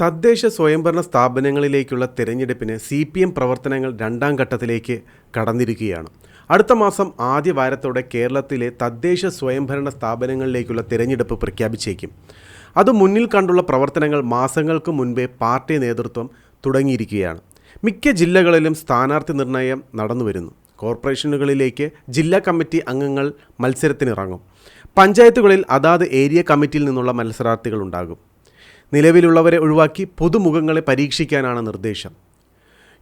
തദ്ദേശ സ്വയംഭരണ സ്ഥാപനങ്ങളിലേക്കുള്ള തിരഞ്ഞെടുപ്പിന് സി പി എം പ്രവർത്തനങ്ങൾ രണ്ടാം ഘട്ടത്തിലേക്ക് കടന്നിരിക്കുകയാണ്. അടുത്ത മാസം ആദ്യ വാരത്തോടെ കേരളത്തിലെ തദ്ദേശ സ്വയംഭരണ സ്ഥാപനങ്ങളിലേക്കുള്ള തിരഞ്ഞെടുപ്പ് പ്രഖ്യാപിച്ചേക്കും. അത് മുന്നിൽ കണ്ടുള്ള പ്രവർത്തനങ്ങൾ മാസങ്ങൾക്ക് മുൻപേ പാർട്ടി നേതൃത്വം തുടങ്ങിയിരിക്കുകയാണ്. മിക്ക ജില്ലകളിലും സ്ഥാനാർത്ഥി നിർണയം നടന്നു വരുന്നു കോർപ്പറേഷനുകളിലേക്ക് ജില്ലാ കമ്മിറ്റി അംഗങ്ങൾ മത്സരത്തിനിറങ്ങും. പഞ്ചായത്തുകളിൽ അതാത് ഏരിയ കമ്മിറ്റിയിൽ നിന്നുള്ള മത്സരാർത്ഥികൾ ഉണ്ടാകും നിലവിലുള്ളവരെ ഒഴിവാക്കി പുതുമുഖങ്ങളെ പരീക്ഷിക്കാനാണ് നിർദ്ദേശം.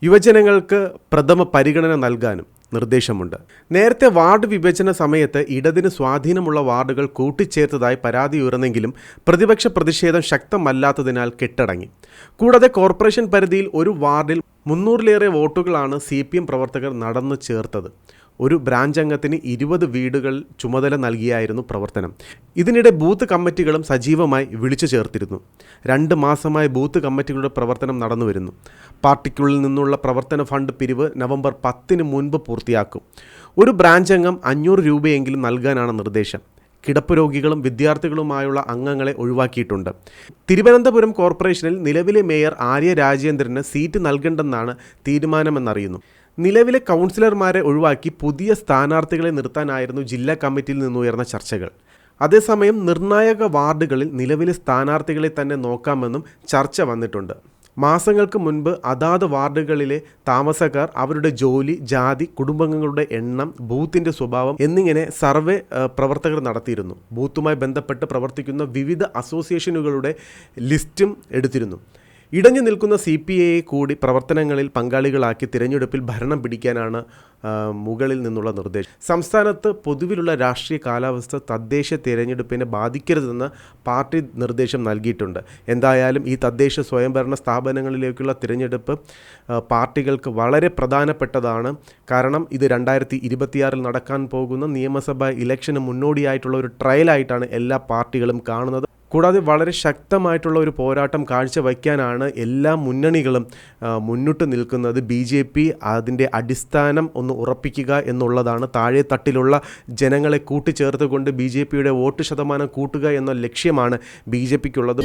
യുവജനങ്ങൾക്ക് പ്രഥമ പരിഗണന നൽകാനും നിർദ്ദേശമുണ്ട്. നേരത്തെ വാർഡ് വിഭജന സമയത്ത് ഇടതിന് സ്വാധീനമുള്ള വാർഡുകൾ കൂട്ടിച്ചേർത്തതായി പരാതി ഉയർന്നെങ്കിലും പ്രതിപക്ഷ പ്രതിഷേധം ശക്തമല്ലാത്തതിനാൽ കെട്ടടങ്ങി. കൂടാതെ കോർപ്പറേഷൻ പരിധിയിൽ ഒരു വാർഡിൽ മുന്നൂറിലേറെ വോട്ടുകളാണ് സി പി എം പ്രവർത്തകർ നടന്നു ചേർത്തത്. ഒരു ബ്രാഞ്ച് അംഗത്തിന് ഇരുപത് വീടുകൾ ചുമതല നൽകിയായിരുന്നു പ്രവർത്തനം. ഇതിനിടെ ബൂത്ത് കമ്മിറ്റികളും സജീവമായി വിളിച്ചു ചേർത്തിരുന്നു. രണ്ട് മാസമായി ബൂത്ത് കമ്മിറ്റികളുടെ പ്രവർത്തനം നടന്നുവരുന്നു. പാർട്ടിക്കുള്ളിൽ നിന്നുള്ള പ്രവർത്തന ഫണ്ട് പിരിവ് നവംബർ പത്തിന് മുൻപ് പൂർത്തിയാക്കും. ഒരു ബ്രാഞ്ച് അംഗം അഞ്ഞൂറ് രൂപയെങ്കിലും നൽകാനാണ് നിർദ്ദേശം. കിടപ്പ് രോഗികളും വിദ്യാർത്ഥികളുമായുള്ള അംഗങ്ങളെ ഒഴിവാക്കിയിട്ടുണ്ട്. തിരുവനന്തപുരം കോർപ്പറേഷനിൽ നിലവിലെ മേയർ ആര്യ രാജേന്ദ്രന് സീറ്റ് നൽകണ്ടെന്നാണ് തീരുമാനമെന്നറിയുന്നു. നിലവിലെ കൗൺസിലർമാരെ ഒഴിവാക്കി പുതിയ സ്ഥാനാർത്ഥികളെ നിർത്താനായിരുന്നു ജില്ലാ കമ്മിറ്റിയിൽ നിന്നുയർന്ന ചർച്ചകൾ. അതേസമയം നിർണായക വാർഡുകളിൽ നിലവിലെ സ്ഥാനാർത്ഥികളെ തന്നെ നോക്കാമെന്നും ചർച്ച വന്നിട്ടുണ്ട്. മാസങ്ങൾക്ക് മുൻപ് അതാത് വാർഡുകളിലെ താമസക്കാർ അവരുടെ ജോലി ജാതി കുടുംബങ്ങളുടെ എണ്ണം ബൂത്തിന്റെ സ്വഭാവം എന്നിങ്ങനെ സർവേ പ്രവർത്തകർ നടത്തിയിരുന്നു. ബൂത്തുമായി ബന്ധപ്പെട്ട് പ്രവർത്തിക്കുന്ന വിവിധ അസോസിയേഷനുകളുടെ ലിസ്റ്റും എടുത്തിരുന്നു. ഇടഞ്ഞു നിൽക്കുന്ന സി പി ഐയെ കൂടി പ്രവർത്തനങ്ങളിൽ പങ്കാളികളാക്കി തിരഞ്ഞെടുപ്പിൽ ഭരണം പിടിക്കാനാണ് മുകളിൽ നിന്നുള്ള നിർദ്ദേശം. സംസ്ഥാനത്ത് പൊതുവിലുള്ള രാഷ്ട്രീയ കാലാവസ്ഥ തദ്ദേശ തിരഞ്ഞെടുപ്പിനെ ബാധിക്കരുതെന്ന് പാർട്ടി നിർദ്ദേശം നൽകിയിട്ടുണ്ട്. എന്തായാലും ഈ തദ്ദേശ സ്വയംഭരണ സ്ഥാപനങ്ങളിലേക്കുള്ള തിരഞ്ഞെടുപ്പ് പാർട്ടികൾക്ക് വളരെ പ്രധാനപ്പെട്ടതാണ്. കാരണം ഇത് രണ്ടായിരത്തി ഇരുപത്തിയാറിൽ നടക്കാൻ പോകുന്ന നിയമസഭാ ഇലക്ഷന് മുന്നോടിയായിട്ടുള്ള ഒരു ട്രയലായിട്ടാണ് എല്ലാ പാർട്ടികളും കാണുന്നത്. കൂടാതെ വളരെ ശക്തമായിട്ടുള്ള ഒരു പോരാട്ടം കാഴ്ചവയ്ക്കാനാണ് എല്ലാ മുന്നണികളും മുന്നിട്ട് നിൽക്കുന്നത്. ബി ജെ പി അതിന്റെ അടിസ്ഥാനം ഒന്ന് ഉറപ്പിക്കുക എന്നുള്ളതാണ്. താഴെ തട്ടിലുള്ള ജനങ്ങളെ കൂട്ടിച്ചേർത്തുകൊണ്ട് ബി ജെ പിയുടെ വോട്ട് ശതമാനം കൂട്ടുക എന്ന ലക്ഷ്യമാണ് ബി ജെ പിക്കുള്ളത്.